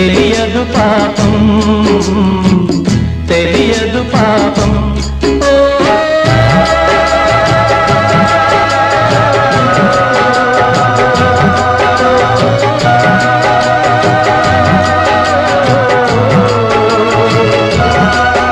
తెలియదు పాపం తెలియదు పాపం.